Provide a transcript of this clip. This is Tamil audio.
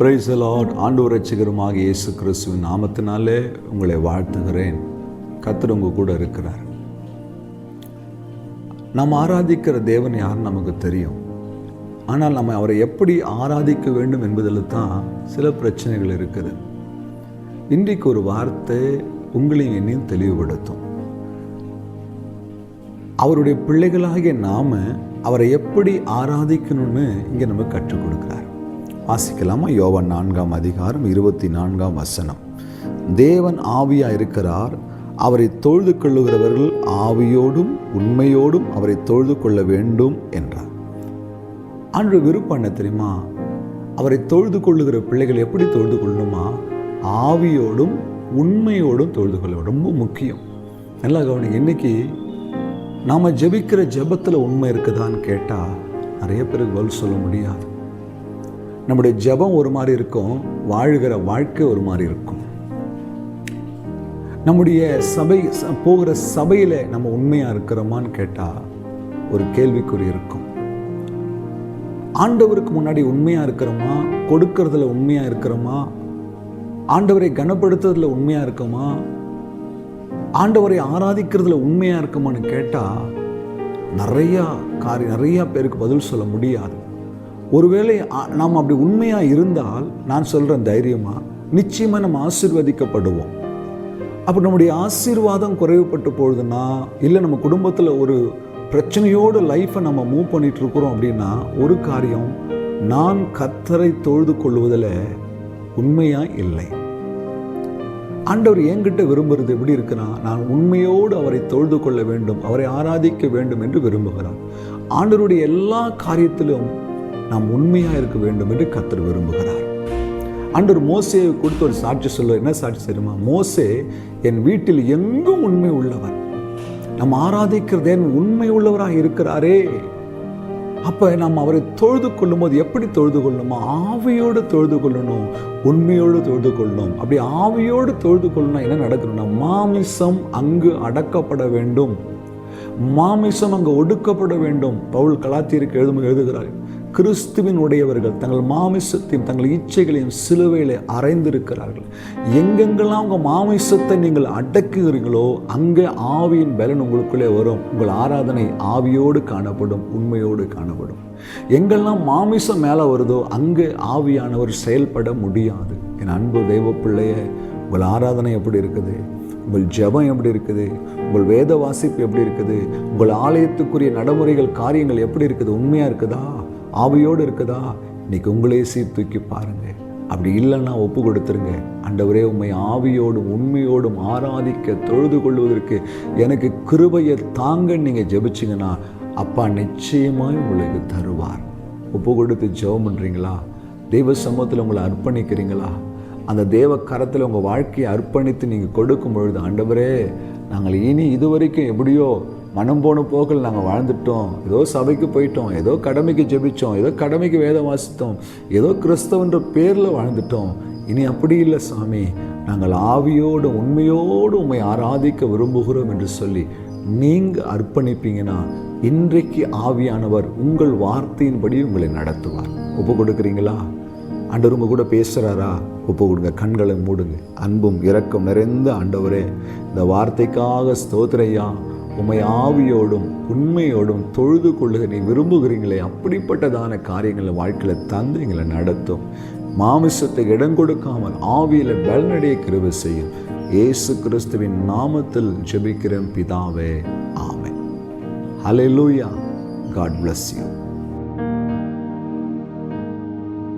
பிரைஸ் லார்ட் ஆண்டவர் ரட்சகருமாக இயேசு கிறிஸ்துவின் நாமத்தினாலே உங்களை வாழ்த்துகிறேன். கத்தர் உங்கள் கூட இருக்கிறார். நாம் ஆராதிக்கிற தேவன் யார் நமக்கு தெரியும். ஆனால் நம்ம அவரை எப்படி ஆராதிக்க வேண்டும் என்பதில் தான் சில பிரச்சனைகள் இருக்குது. இன்றைக்கு ஒரு வார்த்தை உங்களையும் என்னையும் தெளிவுபடுத்தும். அவருடைய பிள்ளைகளாகிய நாம் அவரை எப்படி ஆராதிக்கணும்னு இங்கே நமக்கு கற்றுக் கொடுக்குறாரு. வாசிக்கலாமா? யோவன் நான்காம் அதிகாரம் இருபத்தி நான்காம் வசனம். தேவன் ஆவியாக இருக்கிறார் அவரை தொழுது கொள்ளுகிறவர்கள் ஆவியோடும் உண்மையோடும் அவரை தொழுது கொள்ள வேண்டும் என்றார். அன்று விருப்பம் என்ன தெரியுமா? அவரை தொழுது கொள்ளுகிற பிள்ளைகள் எப்படி தொழுது கொள்ளணுமா? ஆவியோடும் உண்மையோடும் தொழுது கொள்ள ரொம்ப முக்கியம். நல்லா கவனி இன்னைக்கு நாம் ஜெபிக்கிற ஜெபத்தில் உண்மை இருக்குதான்னு கேட்டால் நிறைய பேருக்கு பதில் சொல்ல முடியாது. நம்முடைய ஜெபம் ஒரு மாதிரி இருக்கும் வாழுகிற வாழ்க்கை ஒரு மாதிரி இருக்கும். நம்முடைய சபை ச- போகிற சபையில் நம்ம உண்மையாக இருக்கிறோமான்னு கேட்டால் ஒரு கேள்விக்குறி இருக்கும். ஆண்டவருக்கு முன்னாடி உண்மையாக இருக்கிறோமா? கொடுக்கறதுல உண்மையாக இருக்கிறோமா? ஆண்டவரை கனப்படுத்துறதுல உண்மையாக இருக்கோமா? ஆண்டவரை ஆராதிக்கிறதுல உண்மையாக இருக்குமான்னு கேட்டால் நிறையா காரியம் நிறையா பேருக்கு பதில் சொல்ல முடியாது. ஒருவேளை நாம் அப்படி உண்மையாக இருந்தால் நான் சொல்கிறேன் தைரியமாக நிச்சயமாக நம்ம ஆசீர்வதிக்கப்படுவோம். அப்போ நம்முடைய ஆசீர்வாதம் குறைவுபட்டு போகுதுன்னா இல்லை நம்ம குடும்பத்தில் ஒரு பிரச்சனையோடு லைஃப்பை நம்ம மூவ் பண்ணிட்டு இருக்கிறோம் அப்படின்னா ஒரு காரியம் நான் கத்தரை தொழுது கொள்வதில் உண்மையாக இல்லை. ஆண்டவர் என்கிட்ட விரும்புறது எப்படி இருக்குன்னா நான் உண்மையோடு அவரை தொழுது கொள்ள வேண்டும் அவரை ஆராதிக்க வேண்டும் என்று விரும்புகிறார். ஆண்டவருடைய எல்லா காரியத்திலும் நாம் உண்மையாக இருக்க வேண்டும் என்று கத்தர் விரும்புகிறார். ஆண்டவர் மோசையை கொடுத்து ஒரு சாட்சி சொல்ல என்ன சாட்சி தெரியுமா? மோசே என் வீட்டில் எங்கும் உண்மை உள்ளவர் நம் ஆராதிக்கிறதேன் உண்மை உள்ளவராக இருக்கிறாரே. அப்ப நம்ம அவரை தொழுது கொள்ளும்போது எப்படி தொழுது கொள்ளணுமா ஆவியோடு தொழுது கொள்ளணும். உண்மையோடு தொழுது கொள்ளணும். அப்படி ஆவியோடு தொழுது கொள்ளணும் என்ன நடக்கணும்னா மாமிசம் அங்கு அடக்கப்பட வேண்டும். மாமிசம் அங்கு ஒடுக்கப்பட வேண்டும். பவுல் கலாத்தியருக்கு எழுதும் எழுதுகிறார் கிறிஸ்துவின் உடையவர்கள் தங்கள் மாமிசத்தையும் தங்கள் இச்சைகளையும் சிலுவையில் அறைந்திருக்கிறார்கள். எங்கெங்கெல்லாம் உங்கள் மாமிசத்தை நீங்கள் அடக்குகிறீங்களோ அங்கே ஆவியின் பலன் உங்களுக்குள்ளே வரும். உங்கள் ஆராதனை ஆவியோடு காணப்படும் உண்மையோடு காணப்படும். எங்கெல்லாம் மாமிசம் மேலே வருதோ அங்கே ஆவியானவர் செயல்பட முடியாது. என் அன்பு தெய்வ பிள்ளைய உங்கள் ஆராதனை எப்படி இருக்குது? உங்கள் ஜெபம் எப்படி இருக்குது? உங்கள் வேத வாசிப்பு எப்படி இருக்குது? உங்கள் ஆலயத்துக்குரிய நடைமுறைகள் காரியங்கள் எப்படி இருக்குது? உண்மையாக இருக்குதா? ஆவியோடு இருக்குதா? இன்னைக்கு உங்களே சீர்தூக்கி பாருங்க. அப்படி இல்லைன்னா ஒப்பு கொடுத்துருங்க. அண்டவரே உண்மை ஆவியோடும் உண்மையோடும் ஆராதிக்க தொழுது கொள்வதற்கு எனக்கு கிருபையை தாங்க நீங்கள் ஜெபிச்சிங்கன்னா அப்பா நிச்சயமாய் உங்களுக்கு தருவார். ஒப்பு கொடுத்து ஜெபம் பண்ணுறீங்களா தெய்வ சமூகத்தில் உங்களை அர்ப்பணிக்கிறீங்களா? அந்த தேவ கரத்தில் உங்கள் வாழ்க்கையை அர்ப்பணித்து நீங்கள் கொடுக்கும் பொழுது ஆண்டவரே நாங்கள் இனி இதுவரைக்கும் எப்படியோ மனம் போன போக்கில் நாங்கள் வாழ்ந்துட்டோம். ஏதோ சபைக்கு போயிட்டோம். ஏதோ கடமைக்கு ஜெபித்தோம் ஏதோ கடமைக்கு வேதம் வாசித்தோம். ஏதோ கிறிஸ்தவன்ற பேரில் வாழ்ந்துட்டோம். இனி அப்படி இல்லை சாமி. நாங்கள் ஆவியோடு உண்மையோடு உண்மை ஆராதிக்க விரும்புகிறோம் என்று சொல்லி நீங்கள் அர்ப்பணிப்பீங்கன்னா இன்றைக்கு ஆவியானவர் உங்கள் வார்த்தையின்படி உங்களை நடத்துவார். ஒப்பு கொடுக்குறீங்களா? ஆண்டவர் உங்க கூட பேசுகிறாரா ஒப்பு கொடுங்க. கண்களை மூடுங்க. அன்பும் இரக்கம் நிறைந்த ஆண்டவரே. இந்த வார்த்தைக்காக ஸ்தோத்திரையா. உமை ஆவியோடும் உண்மையோடும் தொழுது கொள்ளுக. நீ விரும்புகிறீங்களே அப்படிப்பட்டதான காரியங்களை வாழ்க்கையில் தந்து எங்களை நடத்தும். மாமிசத்தை இடம் கொடுக்காமல் ஆவியில் பலனடைய கிருவை செய்யும். ஏசு கிறிஸ்துவின் நாமத்தில் ஜெபிக்கிறேன் பிதாவே. ஆமை ஹலே லூயா காட் பிளஸ் யூ